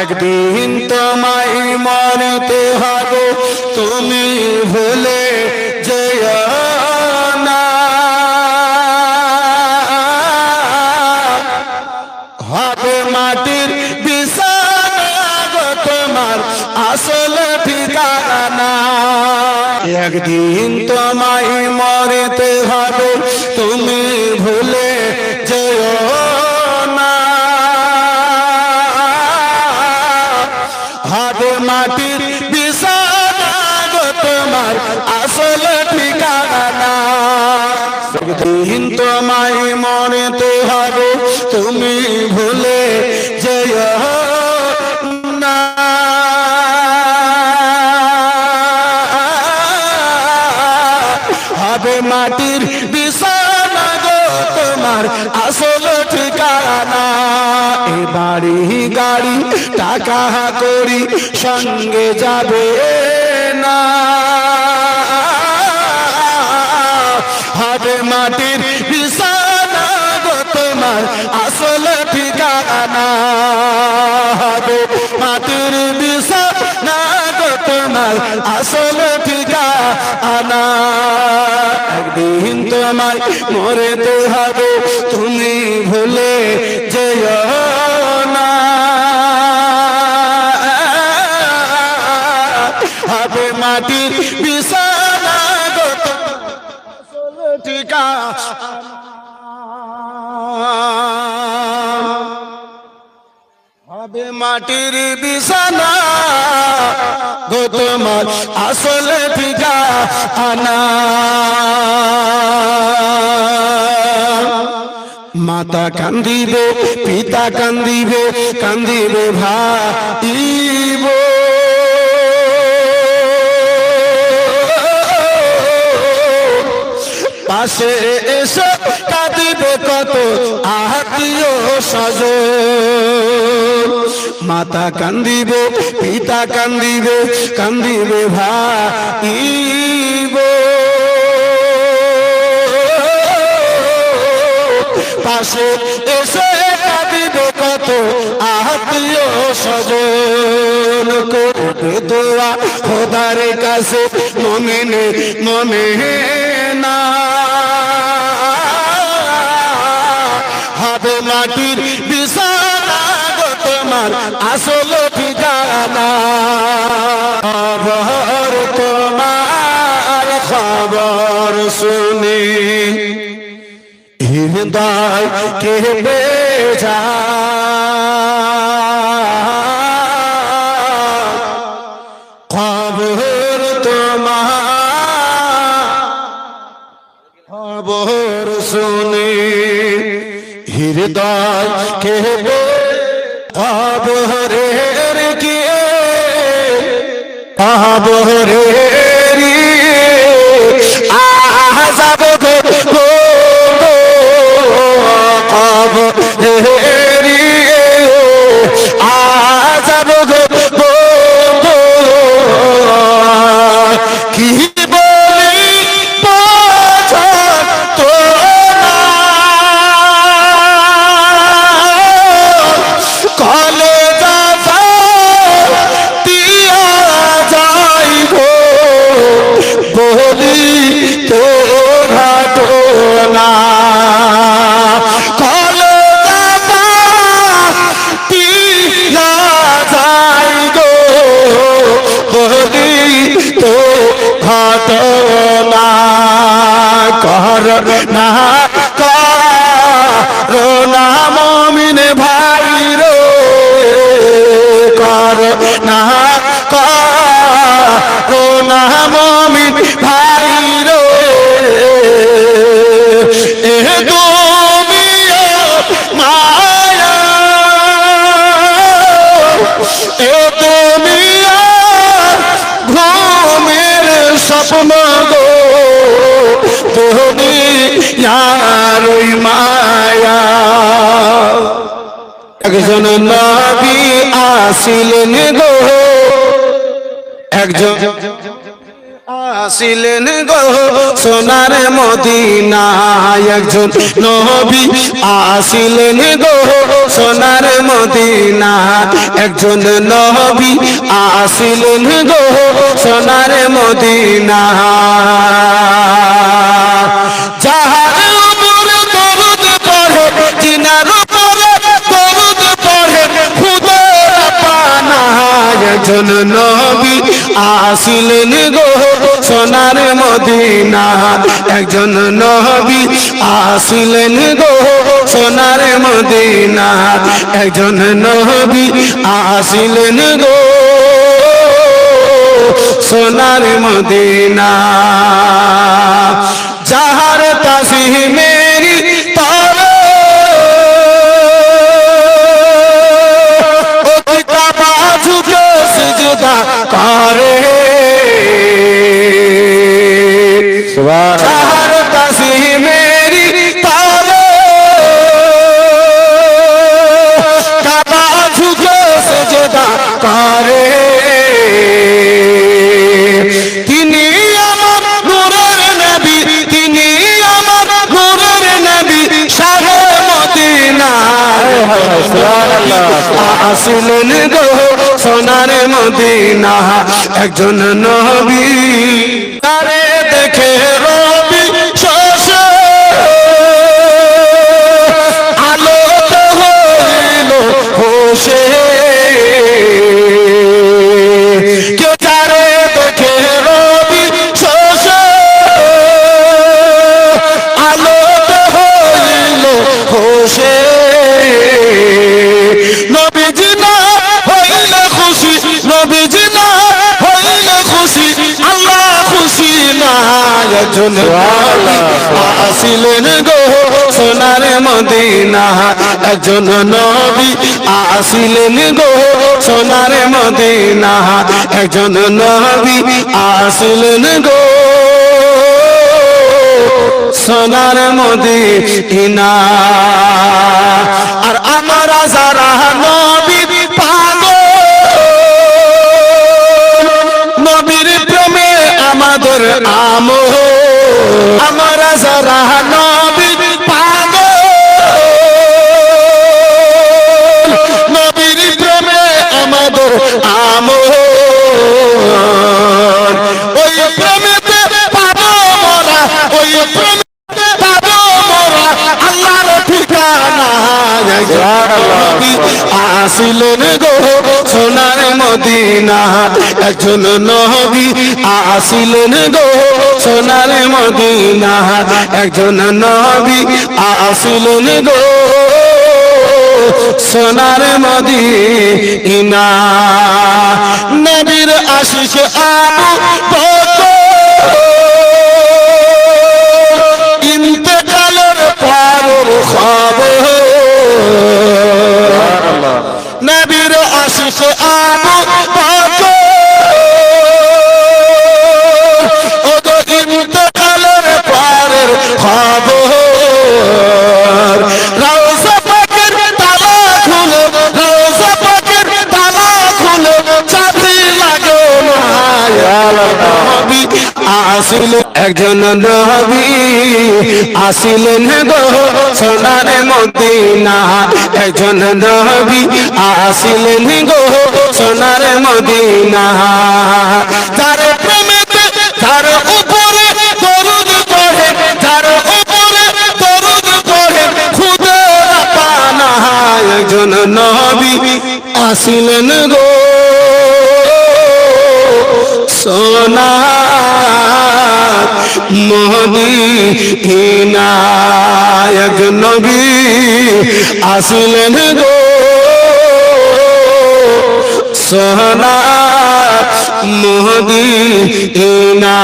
একদিন তোমায় মরতে হবে, তুমি ভুলে যেও না। হবে মাটির গো তোমার আসল ঠিকানা। একদিন তোমায় মরতে হবে, তুমি ভুলে মরতে হবে, তুমি ভুলে যেও হবে মাটির বিছানা গো, তোমার আসল ঠিকানা। এ বাড়ি গাড়ি টাকা করি, সঙ্গে যাবে না। হবে মাটির ঠিকানা হবে মাটির বিছানা গো তোমার, আসল ঠিকানা একদিন তোমায় মরেতে হবে, তুমি ভুলে যেও। মাটির বিছানা, গো তোমার আসল ঠিকানা মাতা কান্দিবে, পিতা কান্দিবে কান্দিবে ভাইব। পাশে এসে কাঁদিবে কত আত্মীয় সজ মাতা কান্দিবে, পিতা কান্দিবে কান্দিবে ভাইব পাশে এসে কাঁদিবে কত আত্মীয় স্বজন। করবে দোয়া খোদার কাছে, মনে নে মনে না। হবে মাটির বিছানা গো তোমার আসল ঠিকানা। খবর তোমার খবর শুনি। হৃদয় কে বেজা খবরের কর না করোনা মমিন ভাই রে কর না করোনা মমিন ভাই দুনিয়ার ওই মায়া। একজন নবী আসিলেন গো। একজন আসিলেন গো। সোনার মদিনায় একজন নবী আসিলেন গো। সোনার মদিনা একজন নবী আসিলেন গো। সোনার মদিনা একজন নবী আসিলেন গো সোনার মদিনা। একজন নবী আসিলেন গো সোনার মদিনা। একজন নবী আসিলেন গো সোনার মদিনা। যাহার তাসি মদিনা একজন নবী আসিলেন গো সোনার মদিনা। একজন নবী আসিলেন গো সোনার মদিনা। একজন নবী আসিলেন গো সোনার মদিনা। আর আমরা যারা নবী পাগল, নবীর প্রেমে আমাদের আম আমরা যারা নবী, পাগল। নবীর প্রেমে আমাদের আম ওই প্রেমেতে পাবো মোরা, ওই প্রেমেতে পাবো মোরা, আল্লাহর ঠিকানা নবী আসিলেন গো সোনার মদিনা। একজন আসিলেন গো সোনার মদিনা একজন নবী আসিলেন গো। সোনার মদিনা নবীর আশিস আবু একজন নবী আসিলেন গো সোনার মদিনা। একজন নবী আসিলেন গো সোনার মদিনা। তার প্রেমেতে, তার উপরে দরুদ পড়ে, তার উপরে দরুদ পড়ে খুদের পানা। একজন নবী আসিলেন গো সোনা। মদিনায়ক নবী আসিলেন গো সোনা মদিনা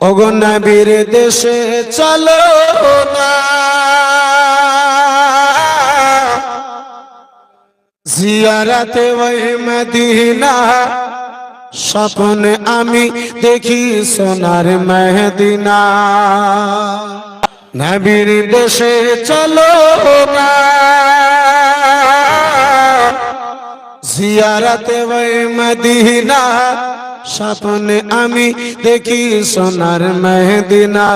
ওগো নবীর দেশে চলো না। জিয়ারাতে ওই মদিনা স্বপ্নে আমি দেখি সোনার মেহদিনা। নবীর দেশে চলো না। জিয়ারাতে মদিনা। স্বপ্নে আমি দেখি সোনার মেহদিনা।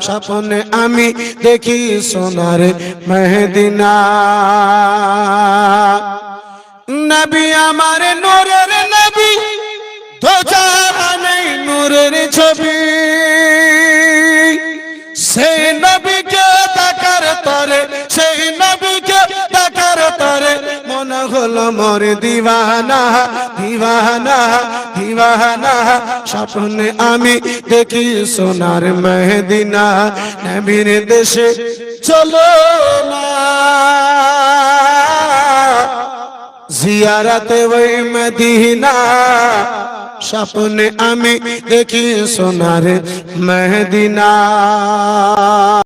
স্বপ্নে আমি দেখি সোনার মেহদিনা। নবী আমার নূরের নূরের ছবি, সেই নবীকে দেখার তরে, সেই নবীকে দেখার তরে মনে হলো মোর দিওয়ানা দিওয়ানা দিওয়ানা। স্বপ্নে আমি দেখি সোনার মেহদিনা, নবীর দেশে চলো না। জিয়ারাতে ওই মদিনা। স্বপ্নে আমি দেখি সোনার মদিনা।